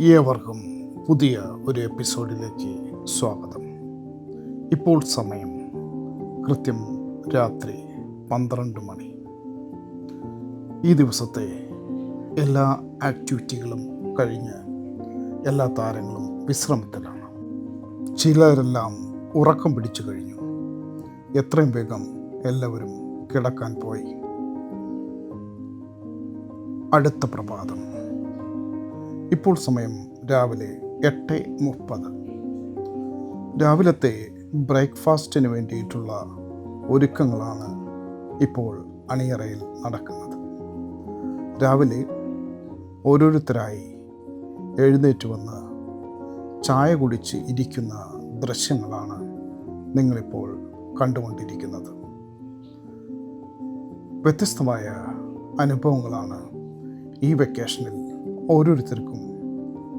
ഏവർക്കും പുതിയ ഒരു എപ്പിസോഡിലേക്ക് സ്വാഗതം. ഇപ്പോൾ സമയം കൃത്യം രാത്രി പന്ത്രണ്ട് മണി. ഈ ദിവസത്തെ എല്ലാ ആക്ടിവിറ്റികളും കഴിഞ്ഞ് എല്ലാ താരങ്ങളും വിശ്രമത്തിലാണ്. ചിലരെല്ലാം ഉറക്കം പിടിച്ചു കഴിഞ്ഞു. എത്രയും വേഗം എല്ലാവരും കിടക്കാൻ പോയി. അടുത്ത പ്രഭാതം. ഇപ്പോൾ സമയം രാവിലെ എട്ട് മുപ്പത്. രാവിലത്തെ ബ്രേക്ക്ഫാസ്റ്റിന് വേണ്ടിയിട്ടുള്ള ഒരുക്കങ്ങളാണ് ഇപ്പോൾ അണിയറയിൽ നടക്കുന്നത്. രാവിലെ ഓരോരുത്തരായി എഴുന്നേറ്റ് വന്ന് ചായ കുടിച്ച് ഇരിക്കുന്ന ദൃശ്യങ്ങളാണ് നിങ്ങളിപ്പോൾ കണ്ടുകൊണ്ടിരിക്കുന്നത്. വ്യത്യസ്തമായ അനുഭവങ്ങളാണ് ഈ വെക്കേഷനിൽ ഓരോരുത്തർക്കും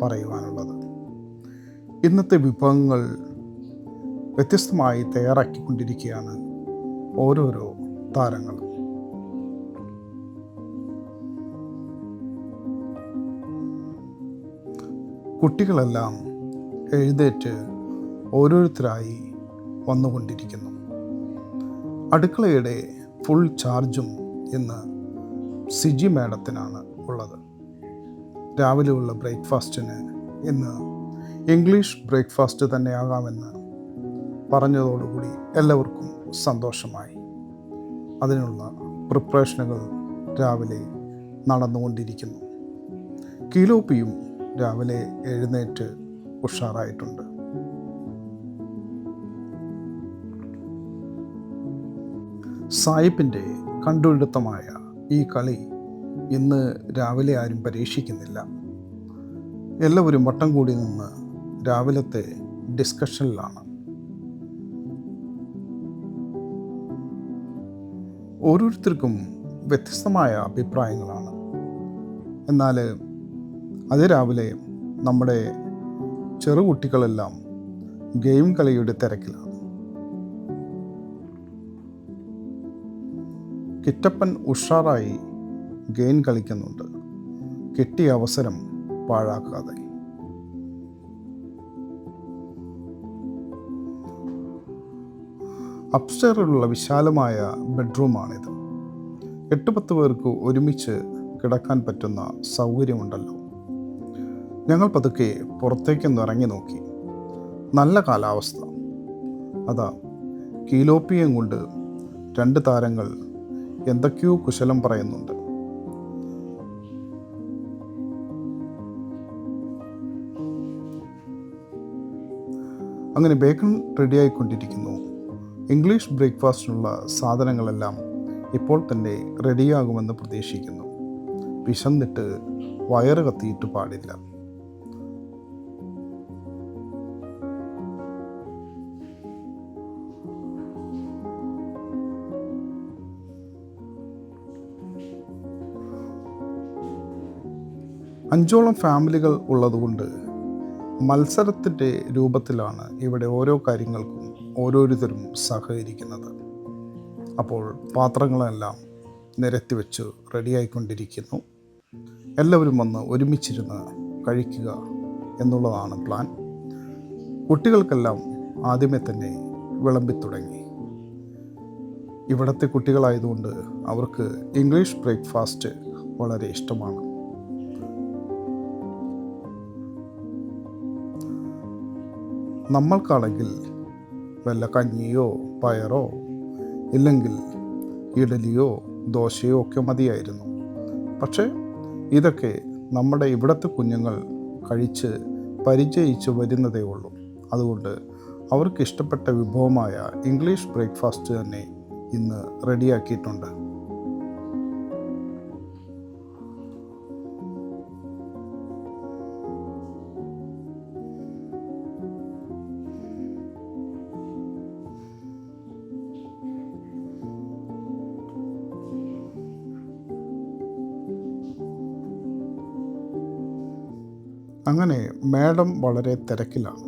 പറയുവാനുള്ളത്. ഇന്നത്തെ വിഭവങ്ങൾ വ്യത്യസ്തമായി തയ്യാറാക്കിക്കൊണ്ടിരിക്കുകയാണ് ഓരോരോ താരങ്ങൾ. കുട്ടികളെല്ലാം എഴുന്നേറ്റ് ഓരോരുത്തരായി വന്നുകൊണ്ടിരിക്കുന്നു. അടുക്കളയുടെ ഫുൾ ചാർജും ഇന്ന് സിജി മാഡത്തിനാണ് ഉള്ളത്. രാവിലെയുള്ള ബ്രേക്ക്ഫാസ്റ്റിന് ഇന്ന് ഇംഗ്ലീഷ് ബ്രേക്ക്ഫാസ്റ്റ് തന്നെയാകാമെന്ന് പറഞ്ഞതോടുകൂടി എല്ലാവർക്കും സന്തോഷമായി. അതിനുള്ള പ്രിപ്പറേഷനുകൾ രാവിലെ നടന്നുകൊണ്ടിരിക്കുന്നു. കീലോപ്പിയും രാവിലെ എഴുന്നേറ്റ് ഉഷാറായിട്ടുണ്ട്. സായിപ്പിന്റെ കണ്ടുപിടുത്തമായ ഈ കളി ഇന്ന് രാവിലെ ആരും പരീക്ഷിക്കുന്നില്ല. എല്ലാവരും വട്ടം കൂടി നിന്ന് രാവിലത്തെ ഡിസ്കഷനിലാണ്. ഓരോരുത്തർക്കും വ്യത്യസ്തമായ അഭിപ്രായങ്ങളാണ്. എന്നാൽ അത് രാവിലെ നമ്മുടെ ചെറുകുട്ടികളെല്ലാം ഗെയിം കളിയുടെ തിരക്കിലാണ്. കിറ്റപ്പൻ ഉഷാറായി ഗെയിം കളിക്കുന്നുണ്ട്. കിട്ടിയ അവസരം പാഴാക്കാതെ. അപ്സ്റ്റെയറിലുള്ള വിശാലമായ ബെഡ്റൂമാണിത്. എട്ട് പത്ത് പേർക്ക് ഒരുമിച്ച് കിടക്കാൻ പറ്റുന്ന സൗകര്യമുണ്ടല്ലോ. ഞങ്ങൾ പതുക്കെ പുറത്തേക്കൊന്ന് ഇറങ്ങി നോക്കി. നല്ല കാലാവസ്ഥ. അതാ കീലോപ്പിയം കൊണ്ട് രണ്ട് താരങ്ങൾ എന്തൊക്കെയോ കുശലം പറയുന്നുണ്ട്. അങ്ങനെ ബേക്കൺ റെഡിയായിക്കൊണ്ടിരിക്കുന്നു ഇംഗ്ലീഷ് ബ്രേക്ക്ഫാസ്റ്റിനുള്ള സാധനങ്ങളെല്ലാം ഇപ്പോൾ തന്നെ റെഡിയാകുമെന്ന് പ്രതീക്ഷിക്കുന്നു. വിശന്നിട്ട് വയറ് കത്തിയിട്ട് പാടില്ല. അഞ്ചോളം ഫാമിലികൾ ഉള്ളതുകൊണ്ട് മത്സരത്തിന്റെ രൂപത്തിലാണ് ഇവിടെ ഓരോ കാര്യങ്ങൾക്കും ഓരോരുത്തരും സഹകരിക്കുന്നത്. അപ്പോൾ പാത്രങ്ങളെല്ലാം നിരത്തി വെച്ച് റെഡിയായിക്കൊണ്ടിരിക്കുന്നു. എല്ലാവരും വന്ന് ഒരുമിച്ചിരുന്ന് കഴിക്കുക എന്നുള്ളതാണ് പ്ലാൻ. കുട്ടികൾക്കെല്ലാം ആദ്യമേ തന്നെ വിളമ്പി തുടങ്ങി. ഇവിടുത്തെ കുട്ടികളായതുകൊണ്ട് അവർക്ക് ഇംഗ്ലീഷ് ബ്രേക്ക്ഫാസ്റ്റ് വളരെ ഇഷ്ടമാണ്. നമ്മൾക്കാണെങ്കിൽ വല്ല കഞ്ഞിയോ പയറോ ഇല്ലെങ്കിൽ ഇഡലിയോ ദോശയോ ഒക്കെ മതിയായിരുന്നു. പക്ഷേ ഇതൊക്കെ നമ്മുടെ ഇവിടുത്തെ കുഞ്ഞുങ്ങൾ കഴിച്ച് പരിചയിച്ച് വരുന്നതേ ഉള്ളൂ. അതുകൊണ്ട് അവർക്ക് ഇഷ്ടപ്പെട്ട വിഭവമായ ഇംഗ്ലീഷ് ബ്രേക്ക്ഫാസ്റ്റ് തന്നെ ഇന്ന് റെഡിയാക്കിയിട്ടുണ്ട്. അങ്ങനെ മാഡം വളരെ തിരക്കിലാണ്.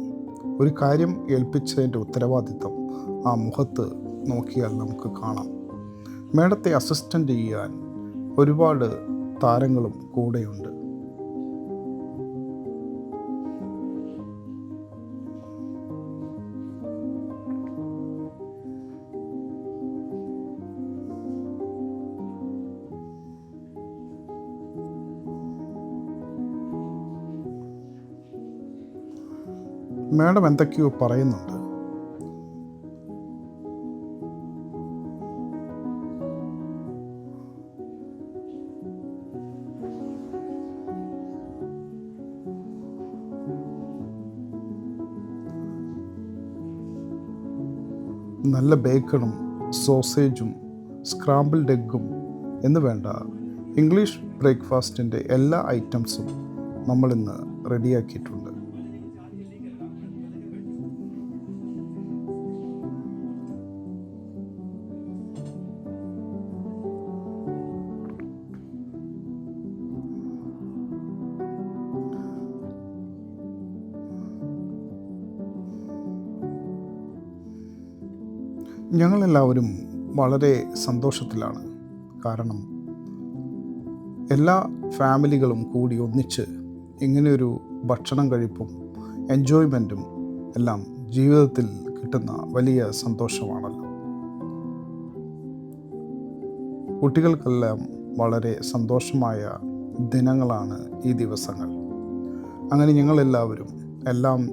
ഒരു കാര്യം ഏൽപ്പിച്ചതിന്റെ ഉത്തരവാദിത്തം ആ മുഖത്ത് നോക്കിയാൽ നമുക്ക് കാണാം. മേഡത്തെ അസിസ്റ്റന്റ് ചെയ്യാൻ ഒരുപാട് താരങ്ങളും കൂടെയുണ്ട്. മാഡം എന്തൊക്കെയോ പറയുന്നുണ്ട്. നല്ല ബേക്കണും സോസേജും സ്ക്രാമ്പിൾഡ് എഗ്ഗും എന്ന് വേണ്ട ഇംഗ്ലീഷ് ബ്രേക്ക്ഫാസ്റ്റിന്റെ എല്ലാ ഐറ്റംസും നമ്മളിന്ന് റെഡിയാക്കിയിട്ടുണ്ട്. ഞങ്ങളെല്ലാവരും വളരെ സന്തോഷത്തിലാണ്. കാരണം എല്ലാ ഫാമിലികളും കൂടി ഒന്നിച്ച് ഇങ്ങനെയൊരു ഭക്ഷണം കഴിപ്പും എൻജോയ്മെന്റും എല്ലാം ജീവിതത്തിൽ കിട്ടുന്ന വലിയ സന്തോഷമാണല്ലോ. കുട്ടികൾക്കെല്ലാം വളരെ സന്തോഷമായ ദിനങ്ങളാണ് ഈ ദിവസങ്ങൾ. അങ്ങനെ ഞങ്ങളെല്ലാവരും എല്ലാം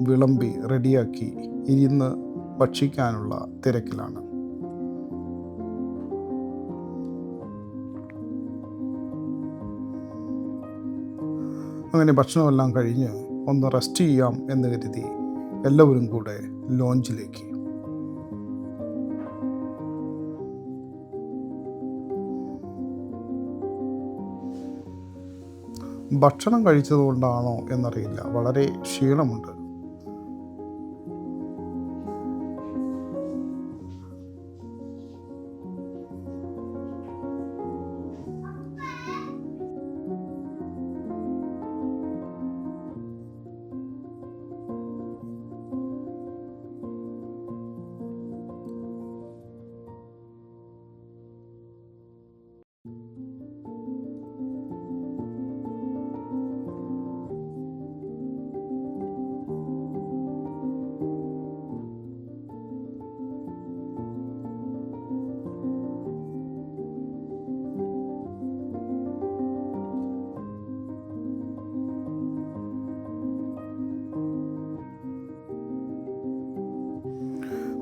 വിളമ്പി റെഡിയാക്കി ഇരുന്ന് ഭക്ഷിക്കാനുള്ള തിരക്കിലാണ്. അങ്ങനെ ഭക്ഷണമെല്ലാം കഴിഞ്ഞ് ഒന്ന് റെസ്റ്റ് ചെയ്യാം എന്ന് കരുതി എല്ലാവരും കൂടെ ലോഞ്ചിലേക്ക് ഭക്ഷണം കഴിച്ചതുകൊണ്ടാണോ എന്നറിയില്ല. വളരെ ക്ഷീണമുണ്ട്.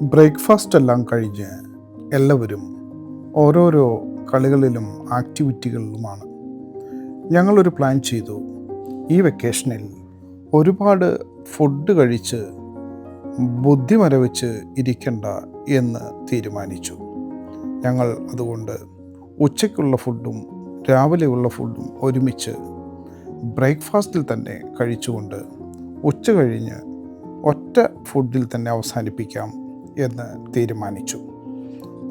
ബ്രേക്ക്ഫാസ്റ്റ് എല്ലാം കഴിഞ്ഞ് എല്ലാവരും ഓരോരോ കളികളിലും ആക്ടിവിറ്റികളിലുമാണ്. ഞങ്ങളൊരു പ്ലാൻ ചെയ്തു. ഈ വെക്കേഷനിൽ ഒരുപാട് ഫുഡ് കഴിച്ച് ബുദ്ധി മരവിച്ച് ഇരിക്കണ്ട എന്ന് തീരുമാനിച്ചു. ഞങ്ങൾ അതുകൊണ്ട് ഉച്ചയ്ക്കുള്ള ഫുഡും രാവിലെയുള്ള ഫുഡും ഒരുമിച്ച് ബ്രേക്ക്ഫാസ്റ്റിൽ തന്നെ കഴിച്ചുകൊണ്ട് ഉച്ച കഴിഞ്ഞ് ഒറ്റ ഫുഡിൽ തന്നെ അവസാനിപ്പിക്കാം എന്ന് തീരുമാനിച്ചു.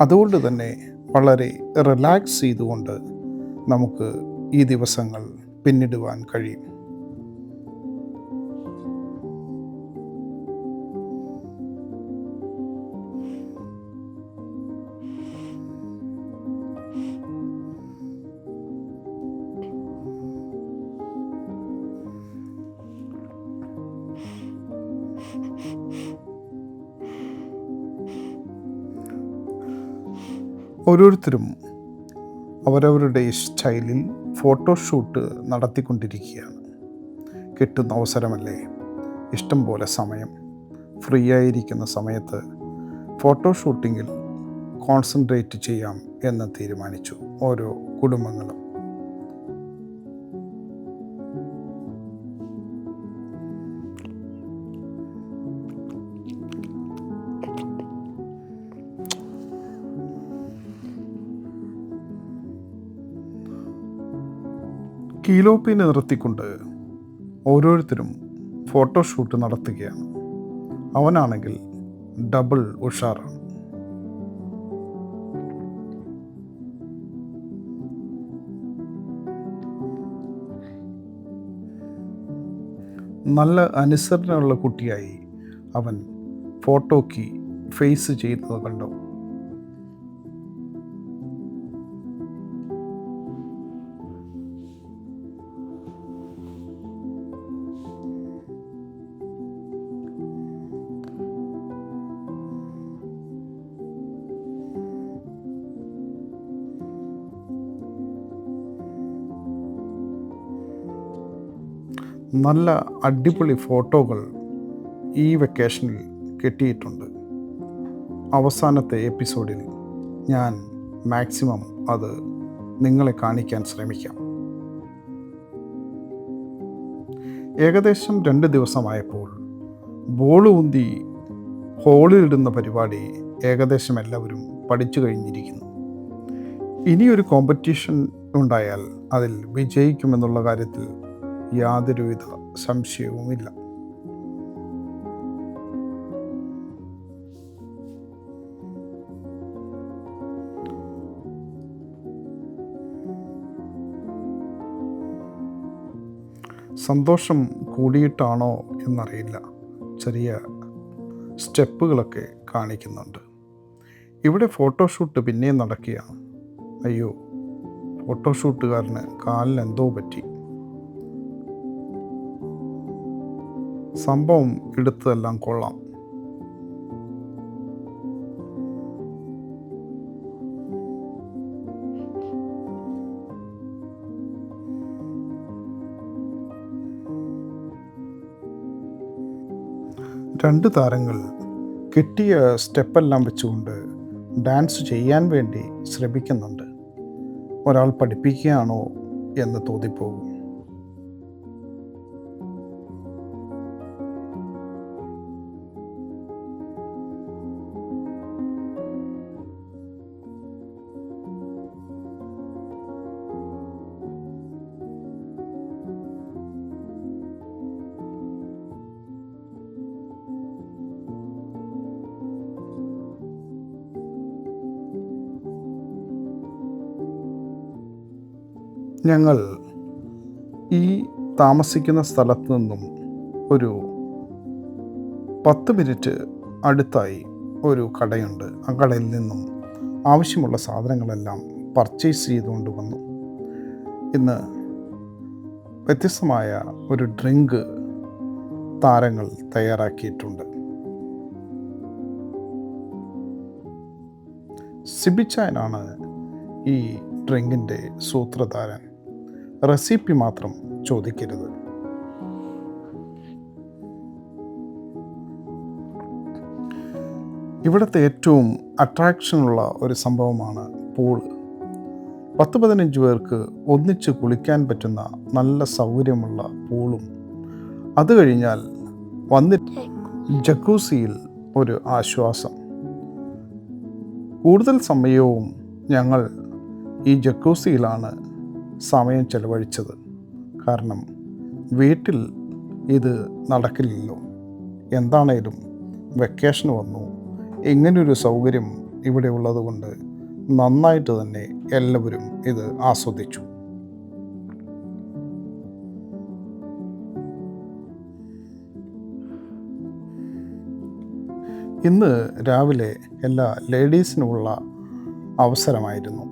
അതുകൊണ്ട് തന്നെ വളരെ റിലാക്സ് ചെയ്തുകൊണ്ട് നമുക്ക് ഈ ദിവസങ്ങൾ പിന്നിടുവാൻ കഴിയും. ഓരോരുത്തരും അവരവരുടെ സ്റ്റൈലിൽ ഫോട്ടോഷൂട്ട് നടത്തിക്കൊണ്ടിരിക്കുകയാണ്. കിട്ടുന്ന അവസരമല്ലേ? ഇഷ്ടം പോലെ സമയം. ഫ്രീ ആയിരിക്കുന്ന സമയത്ത് ഫോട്ടോഷൂട്ടിങ്ങിൽ കോൺസെൻട്രേറ്റ് ചെയ്യാം എന്ന് തീരുമാനിച്ചു ഓരോ കുടുംബങ്ങളും. കീലോപ്പിനെ നിർത്തിക്കൊണ്ട് ഓരോരുത്തരും ഫോട്ടോഷൂട്ട് നടത്തുകയാണ്. അവനാണെങ്കിൽ ഡബിൾ ഉഷാറാണ്. നല്ല അനുസരണമുള്ള കുട്ടിയായി അവൻ ഫോട്ടോക്ക് ഫേസ് ചെയ്യുന്നത് കണ്ടു. നല്ല അടിപൊളി ഫോട്ടോകൾ ഈ വെക്കേഷനിൽ കിട്ടിയിട്ടുണ്ട്. അവസാനത്തെ എപ്പിസോഡിൽ ഞാൻ മാക്സിമം അത് നിങ്ങളെ കാണിക്കാൻ ശ്രമിക്കാം. ഏകദേശം രണ്ട് ദിവസമായപ്പോൾ ബോൾ ഊന്തി ഹോളിലിടുന്ന പരിപാടി ഏകദേശം എല്ലാവരും പഠിച്ചു കഴിഞ്ഞിരിക്കുന്നു. ഇനിയൊരു കോമ്പറ്റീഷൻ ഉണ്ടായാൽ അതിൽ വിജയിക്കുമെന്നുള്ള കാര്യത്തിൽ യാതൊരുവിധ സംശയവുമില്ല. സന്തോഷം കൂടിയിട്ടാണോ എന്നറിയില്ല. ചെറിയ സ്റ്റെപ്പുകളൊക്കെ കാണിക്കുന്നുണ്ട്. ഇവിടെ ഫോട്ടോഷൂട്ട് പിന്നെയും നടക്കുകയാണ്. അയ്യോ ഫോട്ടോഷൂട്ടുകാരന് കാലിന് എന്തോ പറ്റി. സംഭവം എടുത്തതെല്ലാം കൊള്ളാം. രണ്ട് താരങ്ങൾ കിട്ടിയ സ്റ്റെപ്പെല്ലാം വെച്ചുകൊണ്ട് ഡാൻസ് ചെയ്യാൻ വേണ്ടി ശ്രമിക്കുന്നുണ്ട്. ഒരാൾ പഠിപ്പിക്കുകയാണോ എന്ന് തോന്നിപ്പോകും. ഞങ്ങൾ ഈ താമസിക്കുന്ന സ്ഥലത്ത് നിന്നും ഒരു പത്ത് മിനിറ്റ് അടുത്തായി ഒരു കടയുണ്ട്. ആ കടയിൽ നിന്നും ആവശ്യമുള്ള സാധനങ്ങളെല്ലാം പർച്ചേസ് ചെയ്തുകൊണ്ട് വന്നു. ഇന്ന് വ്യത്യസ്തമായ ഒരു ഡ്രിങ്ക് താരങ്ങൾ തയ്യാറാക്കിയിട്ടുണ്ട്. സിബിച്ചായനാണ് ഈ ഡ്രിങ്കിന്റെ സൂത്രധാരൻ. റെസിപ്പി മാത്രം ചോദിക്കരുത്. ഇവിടുത്തെ ഏറ്റവും അട്രാക്ഷനുള്ള ഒരു സംഭവമാണ് പൂൾ. പത്ത് പതിനഞ്ച് പേർക്ക് ഒന്നിച്ച് കുളിക്കാൻ പറ്റുന്ന നല്ല സൗകര്യമുള്ള പൂളും. അത് കഴിഞ്ഞാൽ വന്നിട്ട് ജക്കൂസിയിൽ ഒരു ആശ്വാസം. കൂടുതൽ സമയവും ഞങ്ങൾ ഈ ജക്കൂസിയിലാണ് സമയം ചെലവഴിച്ചത്. കാരണം വീട്ടിൽ ഇത് നടക്കില്ലല്ലോ. എന്താണേലും വെക്കേഷൻ വന്നു. ഇങ്ങനൊരു സൗകര്യം ഇവിടെ ഉള്ളതുകൊണ്ട് നന്നായിട്ട് തന്നെ എല്ലാവരും ഇത് ആസ്വദിച്ചു. ഇന്ന് രാവിലെ എല്ലാ ലേഡീസിനുമുള്ള അവസരമായിരുന്നു.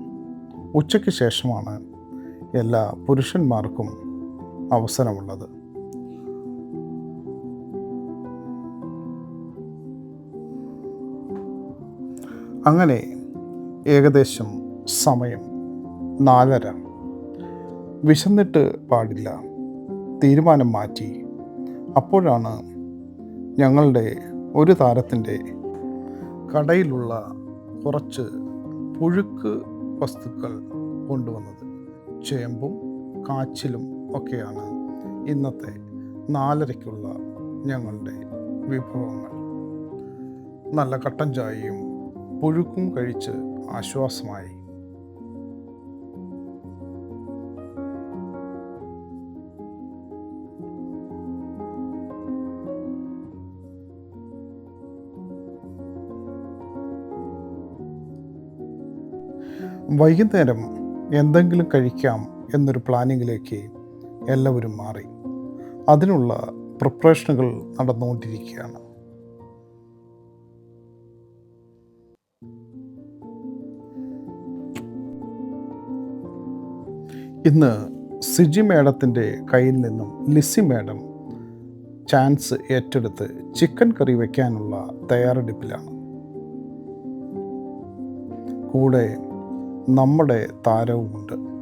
ഉച്ചയ്ക്ക് ശേഷമാണ് എല്ലാ പുരുഷന്മാർക്കും അവസരമുള്ളത്. അങ്ങനെ ഏകദേശം സമയം നാലര. വിശന്നിട്ട് പാടില്ല. തീരുമാനം മാറ്റി. അപ്പോഴാണ് ഞങ്ങളുടെ ഒരു താരത്തിന്റെ കടയിലുള്ള കുറച്ച് പുഴുക്ക് വസ്തുക്കൾ കൊണ്ടുവന്നത്. ചേമ്പും കാച്ചിലും ഒക്കെയാണ് ഇന്നത്തെ നാലരയ്ക്കുള്ള ഞങ്ങളുടെ വിഭവങ്ങൾ. നല്ല കട്ടൻ ചായയും പുഴുക്കും കഴിച്ച് ആശ്വാസമായി. വൈകുന്നേരം എന്തെങ്കിലും കഴിക്കാം എന്നൊരു പ്ലാനിങ്ങിലേക്ക് എല്ലാവരും മാറി. അതിനുള്ള പ്രിപ്പറേഷനുകൾ നടന്നുകൊണ്ടിരിക്കുകയാണ്. ഇന്ന് സിജി മേഡത്തിന്റെ കയ്യിൽ നിന്നും ലിസി മേഡം ചാൻസ് ഏറ്റെടുത്ത് ചിക്കൻ കറി വയ്ക്കാനുള്ള തയ്യാറെടുപ്പിലാണ്. കൂടെ നമ്മുടെ താരവുമുണ്ട്.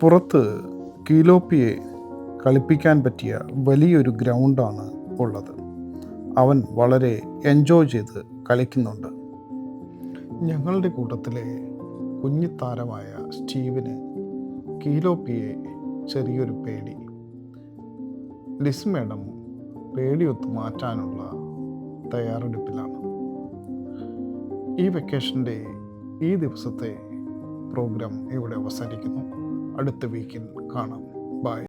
പുറത്ത് കീലോപ്പിയെ കളിപ്പിക്കാൻ പറ്റിയ വലിയൊരു ഗ്രൗണ്ടാണ് ഉള്ളത്. അവൻ വളരെ എൻജോയ് ചെയ്ത് കളിക്കുന്നുണ്ട്. ഞങ്ങളുടെ കൂട്ടത്തിലെ കുഞ്ഞിത്താരമായ താരമായ സ്റ്റീവിന് കീലോപ്പിയെ ചെറിയൊരു പേടി. ലിസ് മേഡം പേടിയൊത്ത് മാറ്റാനുള്ള തയ്യാറെടുപ്പിലാണ്. ഈ വെക്കേഷന്റെ ഈ ദിവസത്തെ പ്രോഗ്രാം ഇവിടെ അവസാനിക്കുന്നു. അടുത്ത വീക്കിൽ കാണാം. ബൈ